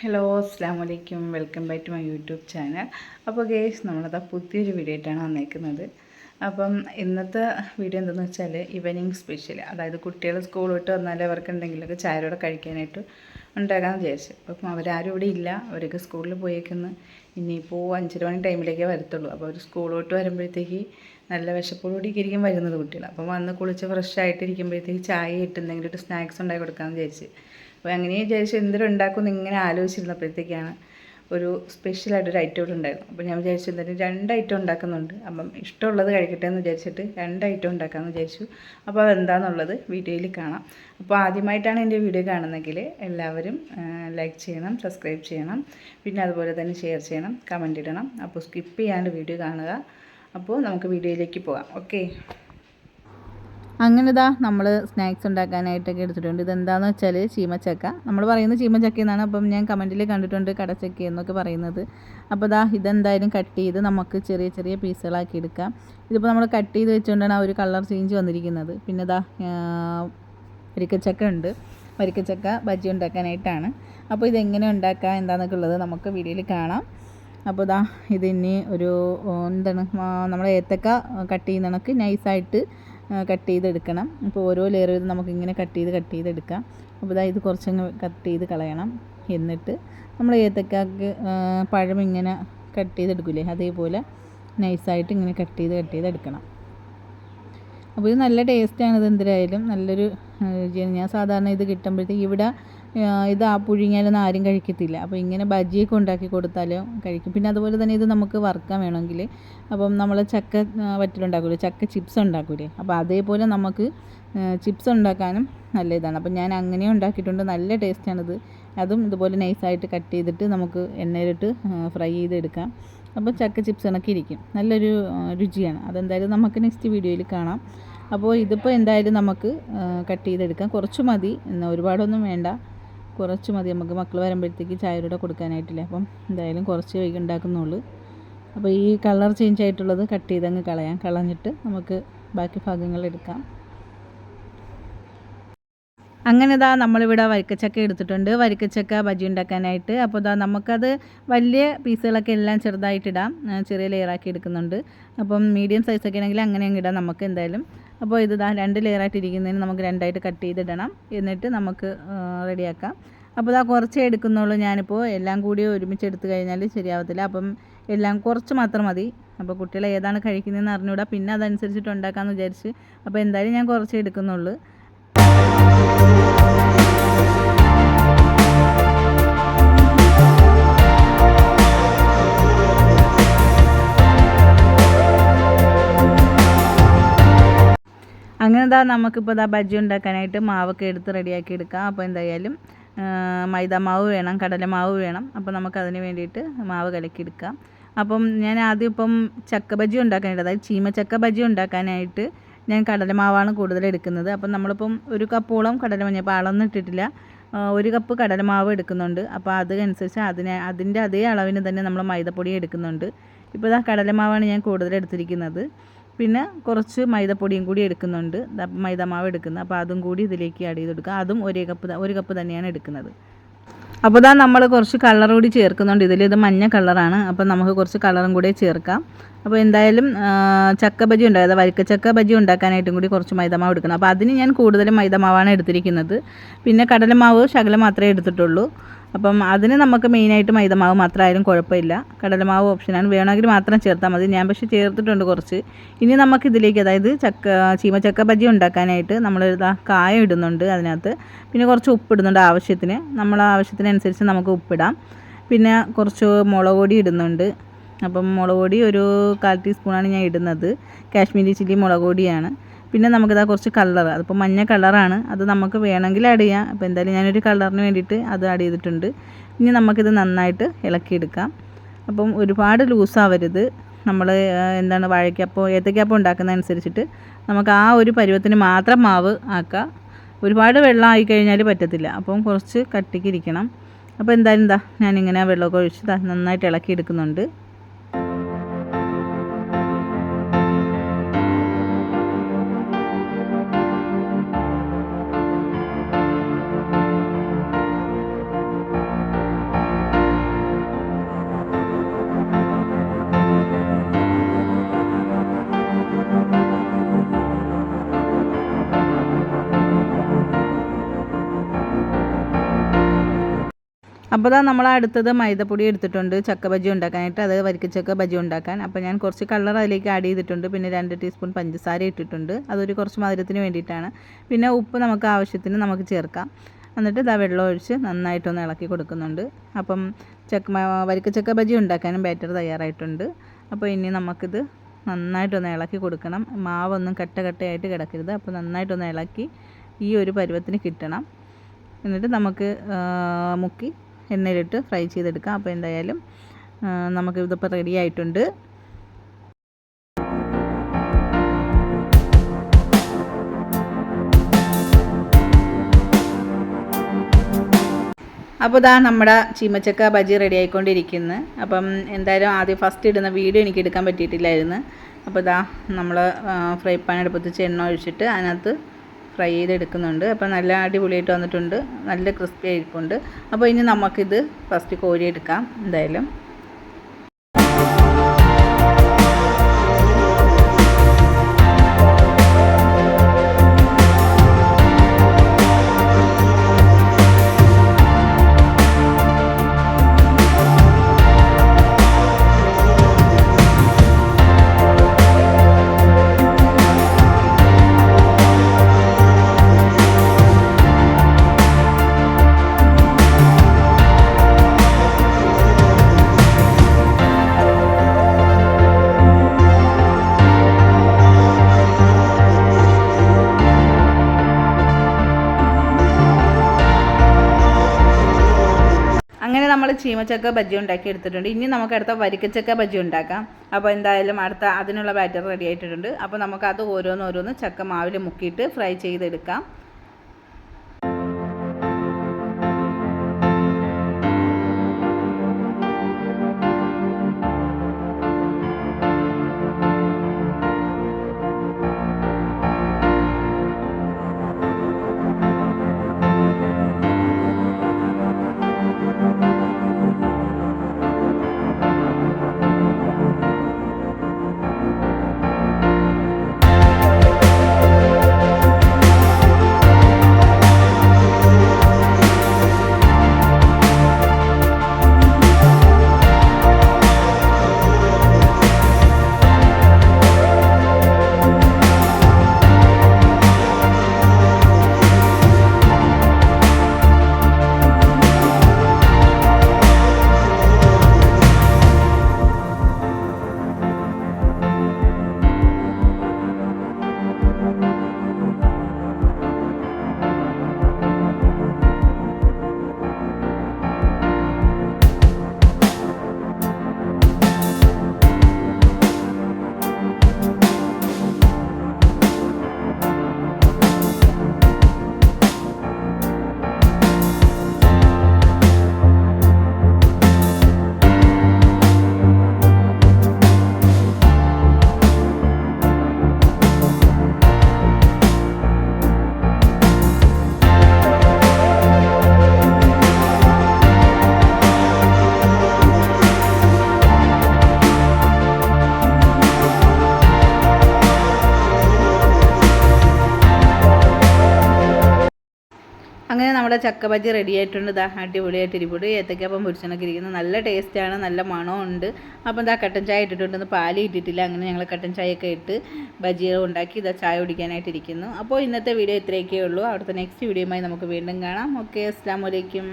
Hello അസ്സാം വലൈക്കും welcome back to my YouTube channel അപ്പോൾ ഗേസ് നമ്മളത് പുതിയൊരു വീഡിയോ ആയിട്ടാണ് വന്നേക്കുന്നത്. അപ്പം ഇന്നത്തെ വീഡിയോ എന്തെന്ന് വെച്ചാൽ ഈവനിങ് സ്പെഷ്യൽ അതായത് കുട്ടികൾ സ്കൂൾ വിട്ട് വന്നാൽ അവർക്ക് എന്തെങ്കിലുമൊക്കെ ചായയോടെ കഴിക്കാനായിട്ട് ഉണ്ടാക്കാമെന്ന് വിചാരിച്ചു. അപ്പം അവരാരും ഇവിടെ ഇല്ല. അവരൊക്കെ സ്കൂളിൽ പോയേക്കുന്നു. ഇനിയിപ്പോൾ അഞ്ചര മണി ടൈമിലേക്കേ വരത്തുള്ളൂ. അപ്പോൾ അവർ സ്കൂൾ വിട്ട് വരുമ്പോഴത്തേക്ക് നല്ല വിശപ്പോടുകൂടി ഇരിക്കും വരുന്നത് കുട്ടികൾ അപ്പം വന്ന് കുളിച്ച് ഫ്രഷ് ആയിട്ടിരിക്കുമ്പോഴത്തേക്ക് ചായ ഇട്ട് എന്തെങ്കിലും ഒരു സ്നാക്സ് ഉണ്ടാക്കി കൊടുക്കാമെന്ന് വിചാരിച്ച്. അപ്പോൾ അങ്ങനെ വിചാരിച്ചു എന്തെങ്കിലും ഉണ്ടാക്കുമെന്ന് ഇങ്ങനെ ആലോചിച്ചിരുന്നപ്പോഴത്തേക്കാണ് ഒരു സ്പെഷ്യലായിട്ട് ഒരു ഐറ്റം ഉണ്ടായിരുന്നു. അപ്പോൾ ഞാൻ വിചാരിച്ചു എന്തായാലും രണ്ട് ഐറ്റം ഉണ്ടാക്കുന്നുണ്ട്. അപ്പം ഇഷ്ടമുള്ളത് കഴിക്കട്ടെ എന്ന് വിചാരിച്ചിട്ട് രണ്ട് ഐറ്റം ഉണ്ടാക്കാമെന്ന് വിചാരിച്ചു. അപ്പോൾ അതെന്താണെന്നുള്ളത് വീഡിയോയിൽ കാണാം. അപ്പോൾ ആദ്യമായിട്ടാണ് എന്റെ വീഡിയോ കാണുന്നതെങ്കിൽ എല്ലാവരും ലൈക്ക് ചെയ്യണം സബ്സ്ക്രൈബ് ചെയ്യണം. പിന്നെ അതുപോലെ തന്നെ ഷെയർ ചെയ്യണം കമന്റ് ഇടണം. അപ്പോൾ സ്കിപ്പ് ചെയ്യാണ്ട് വീഡിയോ കാണുക. അപ്പോൾ നമുക്ക് വീഡിയോയിലേക്ക് പോകാം. ഓക്കെ അങ്ങനെ ഇതാ നമ്മൾ സ്നാക്സ് ഉണ്ടാക്കാനായിട്ടൊക്കെ എടുത്തിട്ടുണ്ട്. ഇതെന്താണെന്ന് വെച്ചാൽ ചീമച്ചക്ക. നമ്മൾ പറയുന്നത് ചീമച്ചക്ക എന്നാണ് അപ്പം ഞാൻ കമന്റിൽ കണ്ടിട്ടുണ്ട് കടച്ചക്ക എന്നൊക്കെ പറയുന്നത്. അപ്പോൾ ഇതാ ഇതെന്തായാലും കട്ട് ചെയ്ത് നമുക്ക് ചെറിയ ചെറിയ പീസുകളാക്കി എടുക്കാം. ഇതിപ്പോൾ നമ്മൾ കട്ട് ചെയ്ത് വെച്ചുകൊണ്ടാണ് ആ ഒരു കളർ ചേഞ്ച് വന്നിരിക്കുന്നത്. പിന്നെ ഇതാ വരിക്കച്ചക്ക ഉണ്ട്. വരിക്കച്ചക്ക ബജ്ജി ഉണ്ടാക്കാനായിട്ടാണ്. അപ്പോൾ ഇതെങ്ങനെ ഉണ്ടാക്കുക എന്താണെന്നൊക്കെ ഉള്ളത് നമുക്ക് വീഡിയോയിൽ കാണാം. അപ്പോൾ ഇതാ ഇതിന് ഒരു എന്താണ് നമ്മൾ ഏത്തക്ക കട്ട് ചെയ്യുന്ന കണക്ക് നൈസായിട്ട് കട്ട് ചെയ്തെടുക്കണം. അപ്പോൾ ഓരോ ലെയർ ചെയ്ത് നമുക്കിങ്ങനെ കട്ട് ചെയ്ത് കട്ട് ചെയ്തെടുക്കാം. അപ്പോൾ ഇതാ ഇത് കുറച്ചങ്ങ് കട്ട് ചെയ്ത് കളയണം. എന്നിട്ട് നമ്മൾ ഏത്തക്കാക്ക് പഴം ഇങ്ങനെ കട്ട് ചെയ്തെടുക്കില്ലേ അതേപോലെ നൈസായിട്ട് ഇങ്ങനെ കട്ട് ചെയ്ത് കട്ട് ചെയ്തെടുക്കണം അപ്പോൾ ഇത് നല്ല ടേസ്റ്റാണ് ഇത് എന്തിനായാലും. നല്ലൊരു ഞാൻ സാധാരണ ഇത് കിട്ടുമ്പോഴത്തേക്ക് ഇവിടെ ഇത് ആ പുഴുങ്ങിയാലൊന്നും ആരും കഴിക്കത്തില്ല. അപ്പോൾ ഇങ്ങനെ ബജിയൊക്കെ ഉണ്ടാക്കി കൊടുത്താലും കഴിക്കും. പിന്നെ അതുപോലെ തന്നെ ഇത് നമുക്ക് വറുക്കാൻ വേണമെങ്കിൽ അപ്പം നമ്മൾ ചക്ക വറ്റലുണ്ടാക്കൂലേ? ചക്ക ചിപ്സ് ഉണ്ടാക്കൂലേ? അപ്പോൾ അതേപോലെ നമുക്ക് ചിപ്സ് ഉണ്ടാക്കാനും നല്ല ഇതാണ്. അപ്പം ഞാൻ അങ്ങനെ ഉണ്ടാക്കിയിട്ടുണ്ട്. നല്ല ടേസ്റ്റാണിത്. അതും ഇതുപോലെ നൈസായിട്ട് കട്ട് ചെയ്തിട്ട് നമുക്ക് എണ്ണയിലിട്ട് ഫ്രൈ ചെയ്തെടുക്കാം. അപ്പോൾ ചക്ക ചിപ്സ് ഇണക്കി ഇരിക്കും. നല്ലൊരു രുചിയാണ്. അതെന്തായാലും നമുക്ക് നെക്സ്റ്റ് വീഡിയോയിൽ കാണാം. അപ്പോൾ ഇതിപ്പോൾ എന്തായാലും നമുക്ക് കട്ട് ചെയ്തെടുക്കാം. കുറച്ച് മതി. എന്നാൽ ഒരുപാടൊന്നും വേണ്ട. കുറച്ച് മതി. നമുക്ക് മക്കൾ വരുമ്പോഴത്തേക്ക് ചായയുടെ കൊടുക്കാനായിട്ടില്ല? അപ്പം എന്തായാലും കുറച്ച് വൈകി ഉണ്ടാക്കുന്നുള്ളൂ. അപ്പോൾ ഈ കളർ ചേഞ്ച് ആയിട്ടുള്ളത് കട്ട് ചെയ്തങ്ങ് കളയാം. കളഞ്ഞിട്ട് നമുക്ക് ബാക്കി ഭാഗങ്ങൾ എടുക്കാം. അങ്ങനെ ഇതാ നമ്മളിവിടെ വരിക്കച്ചക്ക എടുത്തിട്ടുണ്ട്. വരിക്കച്ചക്ക ബജി ഉണ്ടാക്കാനായിട്ട്. അപ്പോൾ ഇതാ നമുക്കത് വലിയ പീസുകളൊക്കെ എല്ലാം ചെറുതായിട്ടിടാം. ചെറിയ ലെയറാക്കി എടുക്കുന്നുണ്ട്. അപ്പം മീഡിയം സൈസൊക്കെ ആണെങ്കിൽ അങ്ങനെ അങ്ങ് ഇടാം നമുക്ക് എന്തായാലും. അപ്പോൾ ഇത് ഇതാ രണ്ട് ലെയറായിട്ട് ഇരിക്കുന്നതിന് നമുക്ക് രണ്ടായിട്ട് കട്ട് ചെയ്തിടണം. എന്നിട്ട് നമുക്ക് റെഡിയാക്കാം. അപ്പോൾ ഇതാ കുറച്ചേ എടുക്കുന്നുള്ളൂ ഞാനിപ്പോൾ എല്ലാം കൂടി ഒരുമിച്ച് എടുത്തു കഴിഞ്ഞാൽ ശരിയാവത്തില്ല. അപ്പം എല്ലാം കുറച്ച് മാത്രം മതി. അപ്പോൾ കുട്ടികൾ ഏതാണ് കഴിക്കുന്നതെന്ന് അറിഞ്ഞുകൂടാ പിന്നെ അതനുസരിച്ചിട്ട് ഉണ്ടാക്കാമെന്ന് വിചാരിച്ച്. അപ്പോൾ എന്തായാലും ഞാൻ കുറച്ചേ എടുക്കുന്നുള്ളൂ. അങ്ങനെ ഇതാ നമുക്കിപ്പോൾ ഇതാ ബജ്ജി ഉണ്ടാക്കാനായിട്ട് മാവൊക്കെ എടുത്ത് റെഡിയാക്കി എടുക്കാം. അപ്പോൾ എന്തായാലും മൈദ മാവ് വേണം കടലമാവ് വേണം. അപ്പോൾ നമുക്കതിന് വേണ്ടിയിട്ട് മാവ് കലക്കിയെടുക്കാം അപ്പം ഞാൻ ആദ്യം ഇപ്പം ചക്ക ബജ്ജി ഉണ്ടാക്കാനായിട്ട് അതായത് ചീമച്ചക്ക ബജ്ജി ഉണ്ടാക്കാനായിട്ട് ഞാൻ കടലമാവാണ് കൂടുതൽ എടുക്കുന്നത്. അപ്പം നമ്മളിപ്പം ഒരു കപ്പോളം കടലമഞ്ഞ അപ്പോൾ അളന്നിട്ടിട്ടില്ല. ഒരു കപ്പ് കടലമാവ് എടുക്കുന്നുണ്ട്. അപ്പോൾ അതനുസരിച്ച് അതിനെ അതിന്റെ അതേ അളവിന് തന്നെ നമ്മൾ മൈദപ്പൊടി എടുക്കുന്നുണ്ട്. ഇപ്പോൾ ഇതാ കടലമാവാണ് ഞാൻ കൂടുതൽ എടുത്തിരിക്കുന്നത്. പിന്നെ കുറച്ച് മൈദപ്പൊടിയും കൂടി എടുക്കുന്നുണ്ട്. മൈദമാവ് എടുക്കുന്നത്. അപ്പോൾ അതും കൂടി ഇതിലേക്ക് ആഡ് ചെയ്ത് കൊടുക്കുക. അതും ഒരേ കപ്പ് ഒരു കപ്പ് തന്നെയാണ് എടുക്കുന്നത്. അപ്പോൾ ഇതാ നമ്മൾ കുറച്ച് കളർ കൂടി ചേർക്കുന്നുണ്ട്. ഇതിൽ ഇത് മഞ്ഞ കളറാണ് അപ്പോൾ നമുക്ക് കുറച്ച് കളറും കൂടി ചേർക്കാം. അപ്പോൾ എന്തായാലും ചക്ക ബജി ഉണ്ടായത് വരിക്ക ചക്ക ബജി ഉണ്ടാക്കാനായിട്ടും കൂടി കുറച്ച് മൈദമാവ് എടുക്കണം. അപ്പോൾ അതിന് ഞാൻ കൂടുതലും മൈദമാവാണ് എടുത്തിരിക്കുന്നത്. പിന്നെ കടലമാവ് ശകലം മാത്രമേ എടുത്തിട്ടുള്ളൂ. അപ്പം അതിന് നമുക്ക് മെയിനായിട്ട് മൈദമാവ് മാത്രമായാലും കുഴപ്പമില്ല. കടലമാവ് ഓപ്ഷനാണ് വേണമെങ്കിൽ മാത്രം ചേർത്താൽ മതി. ഞാൻ പക്ഷേ ചേർത്തിട്ടുണ്ട് കുറച്ച്. ഇനി നമുക്ക് ഇതിലേക്ക് അതായത് ചക്ക ചീമച്ചക്ക ബജി ഉണ്ടാക്കാനായിട്ട് നമ്മൾ കായ ഇടുന്നുണ്ട് അതിനകത്ത്. പിന്നെ കുറച്ച് ഉപ്പിടുന്നുണ്ട് ആവശ്യത്തിന്. നമ്മൾ ആവശ്യത്തിനനുസരിച്ച് നമുക്ക് ഉപ്പിടാം. പിന്നെ കുറച്ച് മുളക് പൊടി ഇടുന്നുണ്ട്. അപ്പം മുളക് പൊടി ഒരു കാൽ ടീസ്പൂണാണ് ഞാൻ ഇടുന്നത്. കാശ്മീരി ചില്ലി മുളക് പൊടിയാണ്. പിന്നെ നമുക്കിതാ കുറച്ച് കളർ അതിപ്പോൾ മഞ്ഞ കളറാണ് അത് നമുക്ക് വേണമെങ്കിൽ ആഡ് ചെയ്യാം. അപ്പോൾ എന്തായാലും ഞാനൊരു കളറിന് വേണ്ടിയിട്ട് അത് ആഡ് ചെയ്തിട്ടുണ്ട്. ഇനി നമുക്കിത് നന്നായിട്ട് ഇളക്കിയെടുക്കാം. അപ്പം ഒരുപാട് ലൂസാവരുത് നമ്മൾ എന്താണ് വാഴയ്ക്കപ്പോൾ ഏത്തക്കപ്പം ഉണ്ടാക്കുന്ന അനുസരിച്ചിട്ട് നമുക്ക് ആ ഒരു പരുവത്തിന് മാത്രം മാവ് ആക്കാം. ഒരുപാട് വെള്ളം ആയി കഴിഞ്ഞാൽ പറ്റത്തില്ല. അപ്പം കുറച്ച് കട്ടിക്കിരിക്കണം അപ്പോൾ എന്തായാലും എന്താ ഞാനിങ്ങനെ വെള്ളമൊക്കെ ഒഴിച്ച് നന്നായിട്ട് ഇളക്കി എടുക്കുന്നുണ്ട് അപ്പോൾ ഇതാ നമ്മൾ അടുത്തത് മൈദപ്പൊടി എടുത്തിട്ടുണ്ട്. ചക്ക ബജി ഉണ്ടാക്കാനായിട്ട്. അത് വരിക്കച്ചക്ക ബജി ഉണ്ടാക്കാൻ. അപ്പോൾ ഞാൻ കുറച്ച് കളർ അതിലേക്ക് ആഡ് ചെയ്തിട്ടുണ്ട്. പിന്നെ രണ്ട് ടീസ്പൂൺ പഞ്ചസാര ഇട്ടിട്ടുണ്ട്. അതൊരു കുറച്ച് മധുരത്തിന് വേണ്ടിയിട്ടാണ്. പിന്നെ ഉപ്പ് നമുക്ക് ആവശ്യത്തിന് നമുക്ക് ചേർക്കാം. എന്നിട്ട് ഇതാ വെള്ളം ഒഴിച്ച് നന്നായിട്ടൊന്ന് ഇളക്കി കൊടുക്കുന്നുണ്ട്. അപ്പം ചക്ക വരിക്കച്ചക്ക ബജി ഉണ്ടാക്കാനും ബാറ്റർ തയ്യാറായിട്ടുണ്ട്. അപ്പോൾ ഇനി നമുക്കിത് നന്നായിട്ടൊന്ന് ഇളക്കി കൊടുക്കണം. മാവൊന്നും കട്ട കട്ടയായിട്ട് കിടക്കരുത്. അപ്പോൾ നന്നായിട്ടൊന്ന് ഇളക്കി ഈ ഒരു പരുവത്തിന് കിട്ടണം. എന്നിട്ട് നമുക്ക് മുക്കി എണ്ണയിലിട്ട് ഫ്രൈ ചെയ്തെടുക്കാം. അപ്പോൾ എന്തായാലും നമുക്ക് ഇതിപ്പോൾ റെഡി ആയിട്ടുണ്ട്. അപ്പോൾ ഇതാ നമ്മുടെ ചീമച്ചക്ക ബജി റെഡി ആയിക്കൊണ്ടിരിക്കുന്നു. അപ്പം എന്തായാലും ആദ്യം ഫസ്റ്റ് ഇടുന്ന വീഡിയോ എനിക്ക് എടുക്കാൻ പറ്റിയിട്ടില്ലായിരുന്നു. അപ്പോൾ ഇതാ നമ്മൾ ഫ്രൈ പാൻ എടുപ്പത്തിച്ച് എണ്ണ ഒഴിച്ചിട്ട് അതിനകത്ത് ഫ്രൈ ചെയ്തെടുക്കുന്നുണ്ട്. അപ്പോൾ നല്ല അടിപൊളിയായിട്ട് വന്നിട്ടുണ്ട്. നല്ല ക്രിസ്പി ആയിരിക്കുന്നുണ്ട് അപ്പോൾ ഇനി നമുക്കിത് ഫസ്റ്റ് കോരിയെടുക്കാം. എന്തായാലും. അങ്ങനെ നമ്മൾ ചീമച്ചക്ക ബജ്ജി ഉണ്ടാക്കി എടുത്തിട്ടുണ്ട്. ഇനി നമുക്ക് അടുത്ത വരിക്കച്ചക്ക ബജ്ജി ഉണ്ടാക്കാം. അപ്പോൾ എന്തായാലും അടുത്ത അതിനുള്ള ബാറ്റർ റെഡി ആയിട്ടുണ്ട്. അപ്പോൾ നമുക്ക് അത് ഓരോന്നോരോന്ന് ചക്ക മാവിൽ മുക്കിയിട്ട് ഫ്രൈ ചെയ്തെടുക്കാം. അങ്ങനെ നമ്മുടെ ചക്ക ബജ്ജി റെഡി ആയിട്ടുണ്ട്. ഇതാ അടിപൊളിയായിട്ട് ഇരിപ്പുണ്ട്. ഏത്തക്കപ്പം പൊരിച്ചണൊക്കെ ഇരിക്കുന്നത് നല്ല ടേസ്റ്റാണ് നല്ല മണമുണ്ട് അപ്പം ഇതാ കട്ടൻ ചായ ഇട്ടിട്ടുണ്ട്. പാൽ ഇട്ടിട്ടില്ല. അങ്ങനെ ഞങ്ങൾ കട്ടൻ ചായയൊക്കെ ഇട്ട് ബജ്ജികൾ ഉണ്ടാക്കി ഇതാ ചായ കുടിക്കാനായിട്ട് ഇരിക്കുന്നു. അപ്പോൾ ഇന്നത്തെ വീഡിയോ ഇത്രയൊക്കെ ഉള്ളൂ. അവിടുത്തെ നെക്സ്റ്റ് വീഡിയോയുമായി നമുക്ക് വീണ്ടും കാണാം. ഓക്കെ അസ്സാം വലൈക്കും